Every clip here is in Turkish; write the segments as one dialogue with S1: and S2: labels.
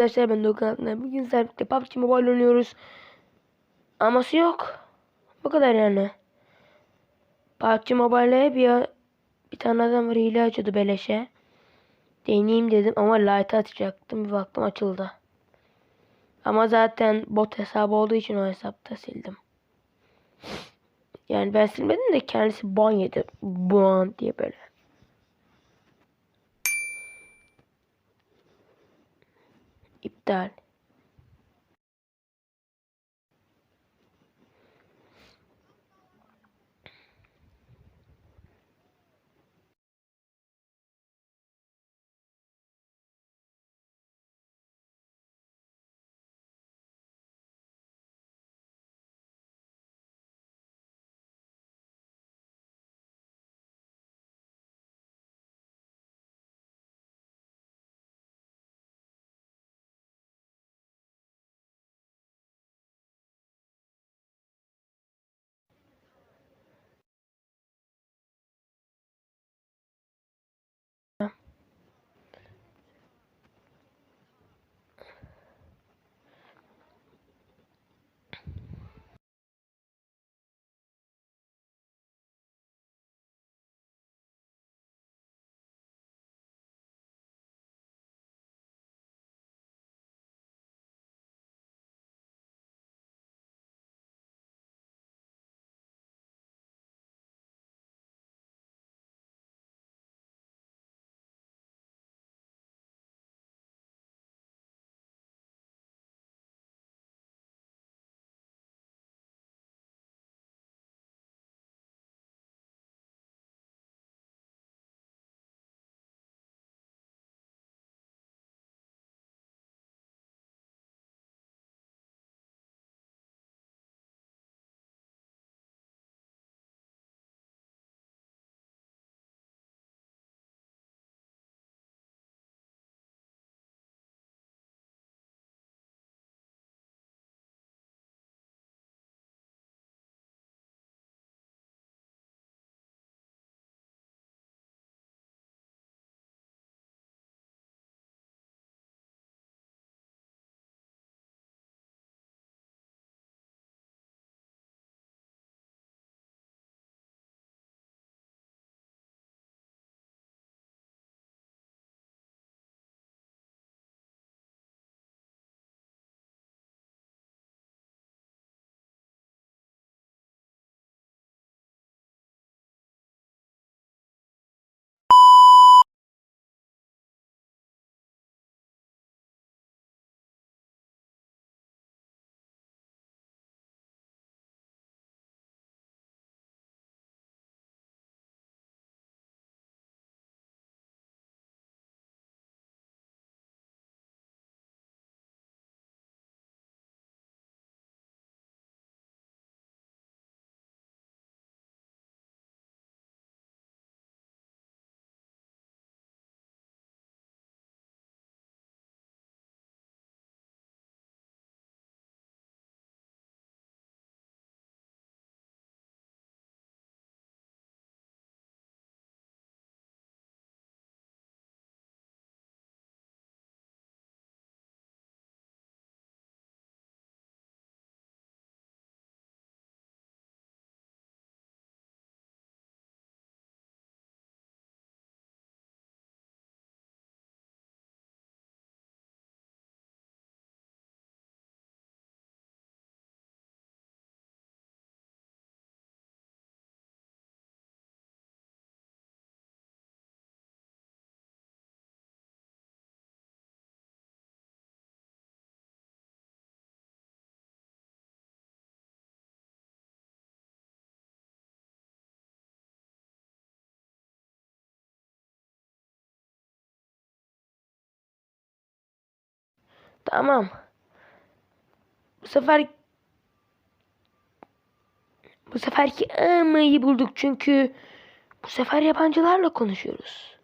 S1: Arkadaşlar ben Doğukan Altınay. Bugün birlikte PUBG Mobile oynuyoruz. Aması yok. Bu kadar yani. PUBG Mobile'e bir, bir tane adam var hile açıyordu beleşe. Deneyeyim dedim ama light atacaktım. Bir baktım açıldı. Ama zaten bot hesabı olduğu için o hesapta sildim. Yani ben silmedim de kendisi ban yedi. Ban diye böyle. دار Tamam. Bu sefer bu seferki amayı bulduk çünkü bu sefer yabancılarla konuşuyoruz.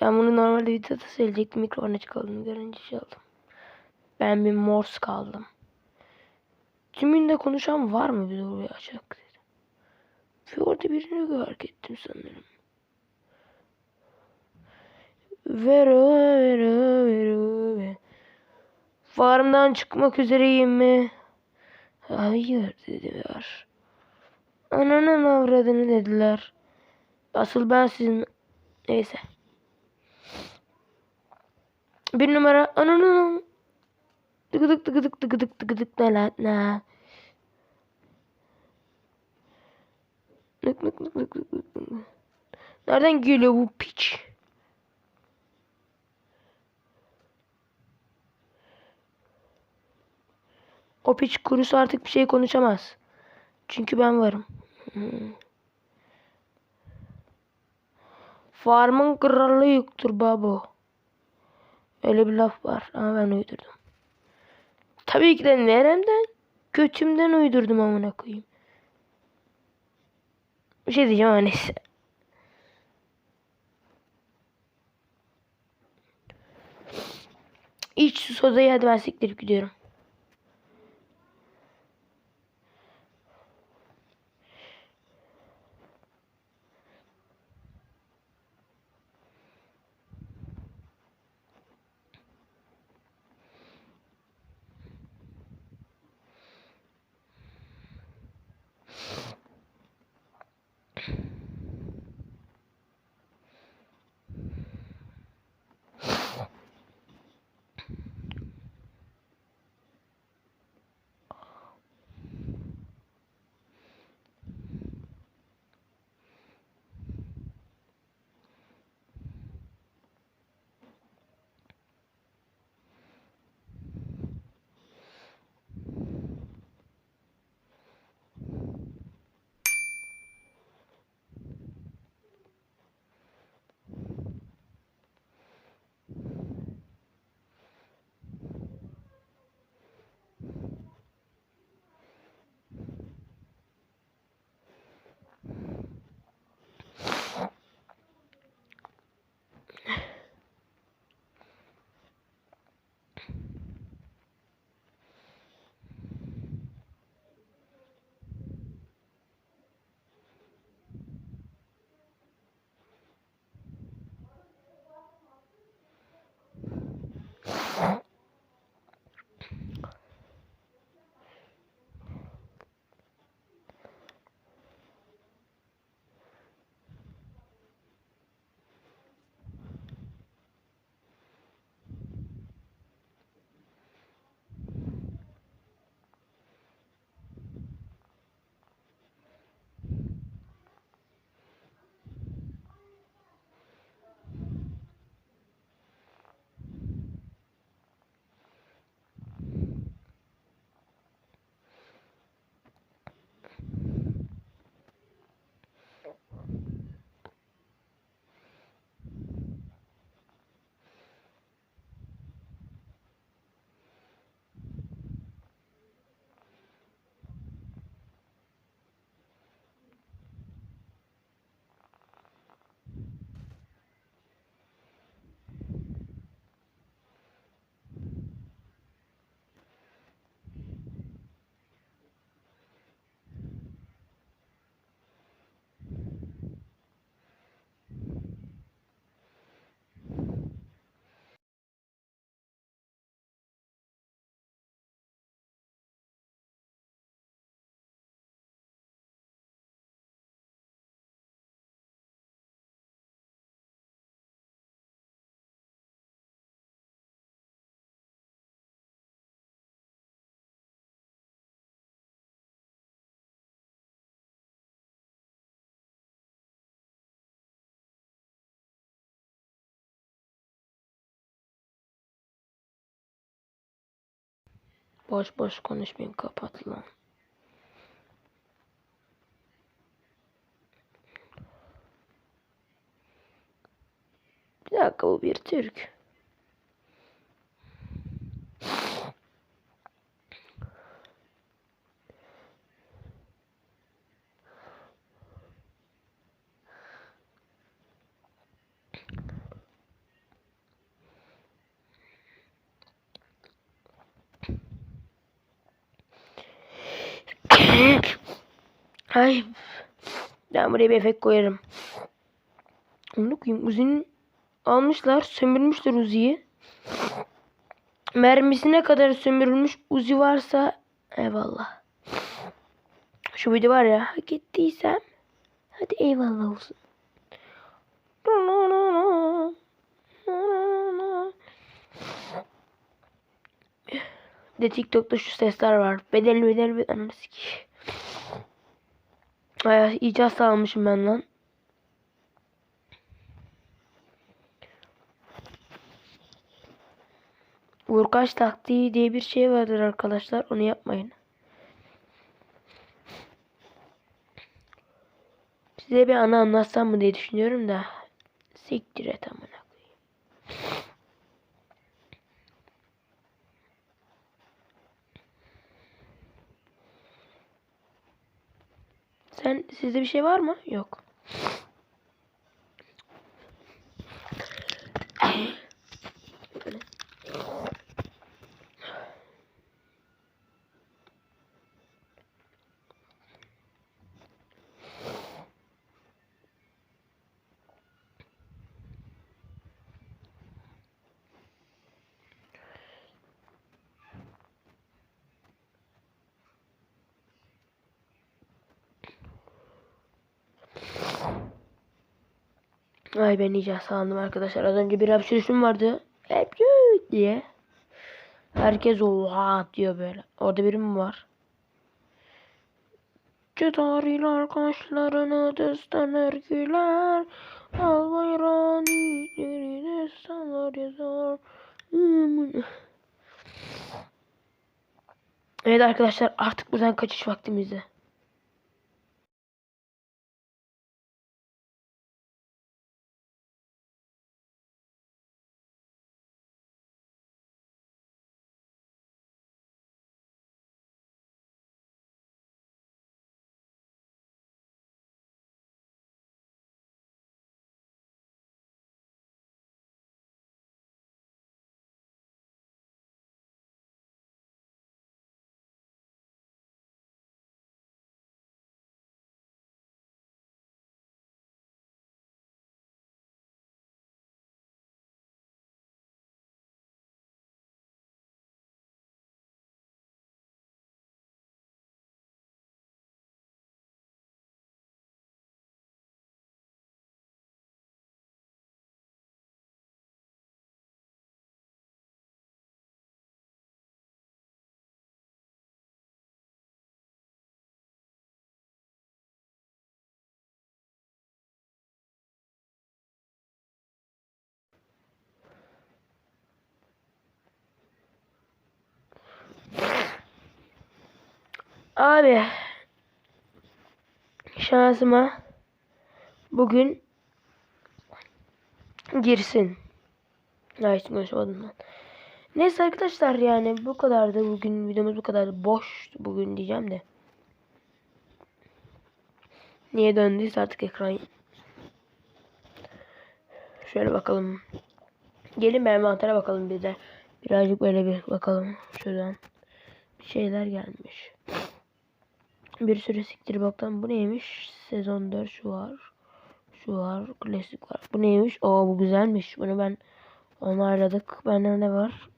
S1: Ben bunu normalde videoda söyleyecektim. Mikrofonun açık olduğunu görünce şey oldum. Ben bir mors kaldım. Tümünde konuşan var mı bir oraya açak dedi. Ve orada birini fark ettim sanırım. Vero vero vero ve Farmdan çıkmak üzereyim mi? Hayır dediler. Ananın avradını dediler. Asıl ben sizin... Neyse. Bir numara ananın tıkıdık tıkıdık tıkıdık tıkıdık ne lan ne. Nık nık nık nık nık nık. Nereden geliyor bu piç? O piç kurusu artık bir şey konuşamaz. Çünkü ben varım. Hmm. Farmın kralı yoktur babo. Öyle bir laf var ama ben uydurdum. Tabii ki de neremden? Götümden uydurdum amına koyayım. Bir şey diyeceğim ama neyse. İç sodayı hadi ben siktirip gidiyorum. Boş boş konuşmayayım kapat lan. Bir dakika bu bir Türk. Ay. Ben buraya bir efekt koyarım. Onu koyayım. Uzi'nin almışlar. Sömürmüşler Uzi'yi. Mermisine kadar sömürülmüş Uzi varsa eyvallah. Şu video var ya hak ettiysem hadi eyvallah olsun. De TikTok'ta şu sesler var. Bedelli bedelli bedelli. Ananı Ay, iyice almışım ben lan. Vurkaç taktiği diye bir şey vardır arkadaşlar. Onu yapmayın. Size bir anı anlatsam mı diye düşünüyorum da. Siktir et amına Sen sizde bir şey var mı? Yok. Ay ben iyice sandım arkadaşlar. Az önce bir hapşırışım vardı. Hep diye. Herkes oha diyor böyle. Orada biri mi var? Çıtariler kaşlarını düsten güler. Al bayrağını sallar yazar. Evet arkadaşlar artık buradan kaçış vaktimizde. Abi şansıma bugün girsin. Nice konuşmadım ben. Neyse arkadaşlar yani bu kadardı bugün videomuz bu kadar boş bugün diyeceğim de. Niye döndüyse artık ekran. Şöyle bakalım. Gelin ben mantara bakalım bir de. Birazcık böyle bir bakalım şuradan. Bir şeyler gelmiş. Bir sürü siktir baktan bu neymiş? Sezon 4 şu var. Şu var. Klasik var. Bu neymiş? Oo bu güzelmiş. Bunu ben onayladık. Bende ne var?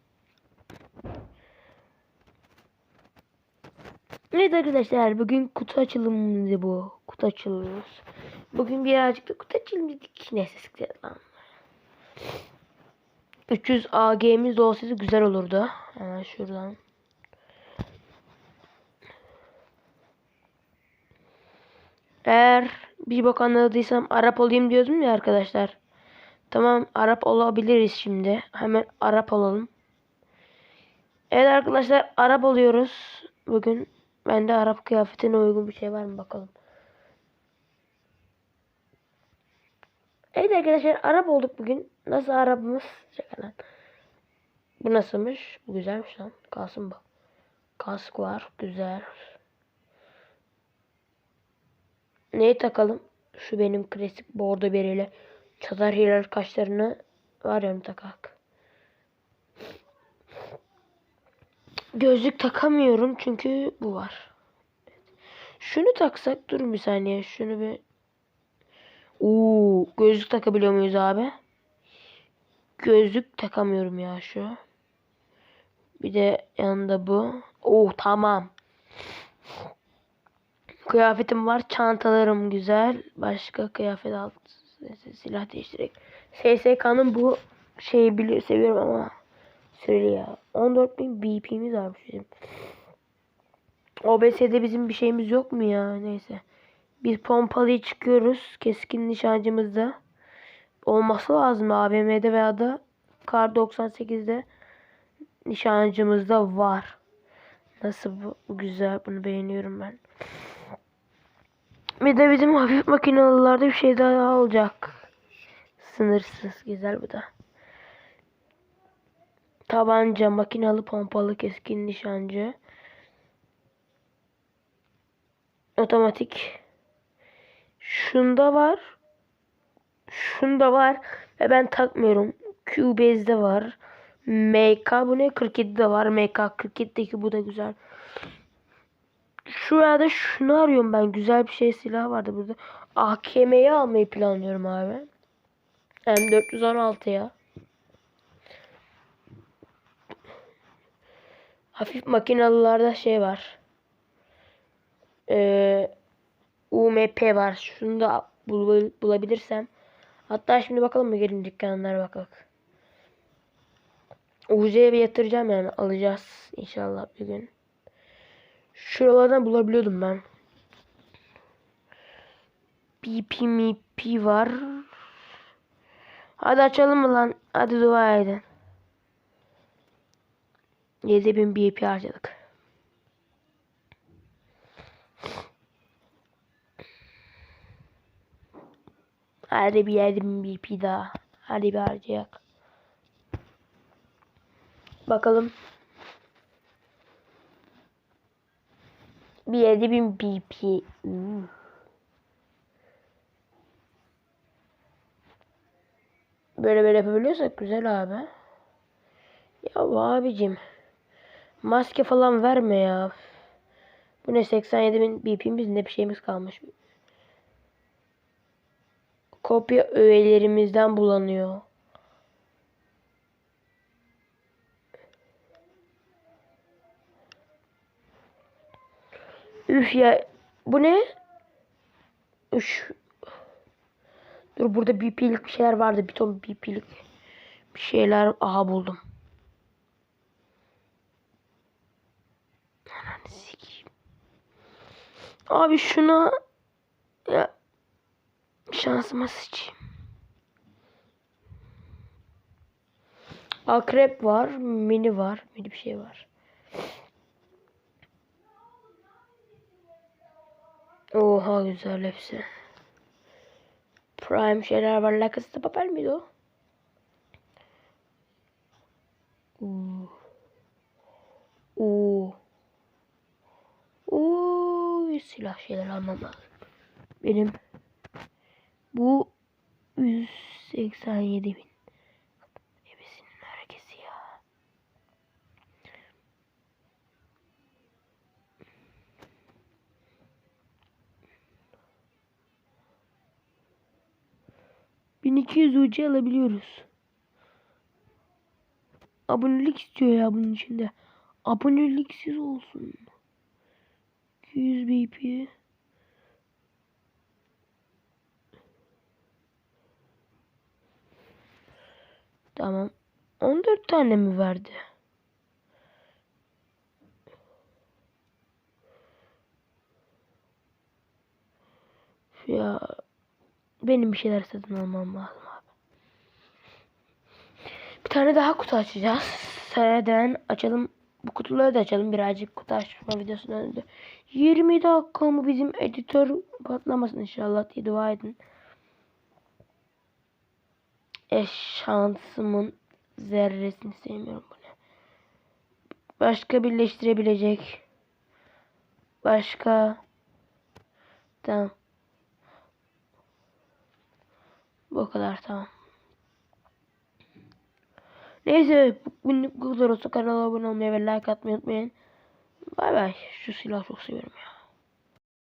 S1: Evet arkadaşlar bugün kutu açılımıydı bu. Kutu açılıyoruz. Bugün birazcık da kutu açılımıydık. Neyse siktir lan. 300 AG'miz olsaydı güzel olurdu. Hemen şuradan. Eğer bir bok anladıysam Arap olayım diyordum ya arkadaşlar. Tamam Arap olabiliriz şimdi. Hemen Arap olalım. Evet arkadaşlar Arap oluyoruz. Bugün bende Arap kıyafetine uygun bir şey var mı bakalım. Evet arkadaşlar Arap olduk bugün. Nasıl Arap'ımız? Çekelim. Bu nasılmış? Bu güzelmiş lan. Kalsın bu. Kask var. Güzel. Neyi takalım? Şu benim klasik bordo beriyle çatar hilal kaşlarını var ya takak. Gözlük takamıyorum çünkü bu var. Şunu taksak durun bir saniye. Şunu bir Oo, gözlük takabiliyor muyuz abi? Gözlük takamıyorum ya şu. Bir de yanında bu. Oh tamam. Kıyafetim var. Çantalarım güzel. Başka kıyafet alt silah değiştirerek. SSK'nın bu şeyi biliyor seviyorum ama süreli ya. 14.000 BP'miz varmış bizim. OBS'de bizim bir şeyimiz yok mu ya? Neyse. Biz pompalıya çıkıyoruz. Keskin nişancımızda. Olması lazım AVM'de veya da Kar 98'de nişancımızda var. Nasıl bu güzel. Bunu beğeniyorum ben. Bir de bizim hafif makinalılarda bir şey daha olacak. Sınırsız. Güzel bu da. Tabanca, makinalı, pompalı, keskin nişancı. Otomatik. Şunda var. Şunda var. Ve ben takmıyorum. Cubase'de var. MK bu ne? 47'de var. MK 47'deki bu da güzel. Şu ya da şunu arıyorum ben. Güzel bir şey silah vardı burada. AKM'yi almayı planlıyorum abi. M416'ya. Hafif makinalılarda şey var. Ee, UMP var. Şunu da bul bulabilirsem. Hatta şimdi bakalım mı gelin dükkanlara bakalım. UZ'ye bir yatıracağım yani alacağız inşallah bir gün. Şuralardan bulabiliyordum ben. BP MP var. Hadi açalım mı lan? Hadi dua edin. 7000 BP harcadık. Hadi bir 7000 BP daha. Hadi bir harcayak. Bakalım. Bir 7000 BP. Hmm. Böyle böyle yapabiliyorsak güzel abi. Ya abicim. Maske falan verme ya. Bu ne 87 bin BP'miz ne bir şeyimiz kalmış. Kopya öğelerimizden bulanıyor. Üf ya. Bu ne? Üş. Dur burada BP'lik bir şeyler vardı. Bir ton BP'lik bir şeyler. Aha buldum. Abi şuna ya şansıma sıçayım. Akrep var, mini var, mini bir şey var. Oha güzel hepsi. Prime şeyler var. La Casa de Papel miydi o? Uuu. Uuu. Uuu. Silah şeyler almam lazım. Benim bu 187 bin. 1200 UC alabiliyoruz. Abonelik istiyor ya bunun içinde. Aboneliksiz olsun. 200 BP. Tamam. 14 tane mi verdi? Ya benim bir şeyler satın almam lazım abi. Bir tane daha kutu açacağız. Sıreden açalım. Bu kutuları da açalım. Birazcık kutu açma videosuna döndü. 20 dakika mı bizim editör patlamasın inşallah diye dua edin. E şansımın zerresini sevmiyorum bunu. Başka birleştirebilecek. Başka. Tamam. Bu kadar tamam. Neyse bugünlük bu kadar olsa kanala abone olmayı ve like atmayı unutmayın. Bay bay. Şu silahı çok seviyorum ya.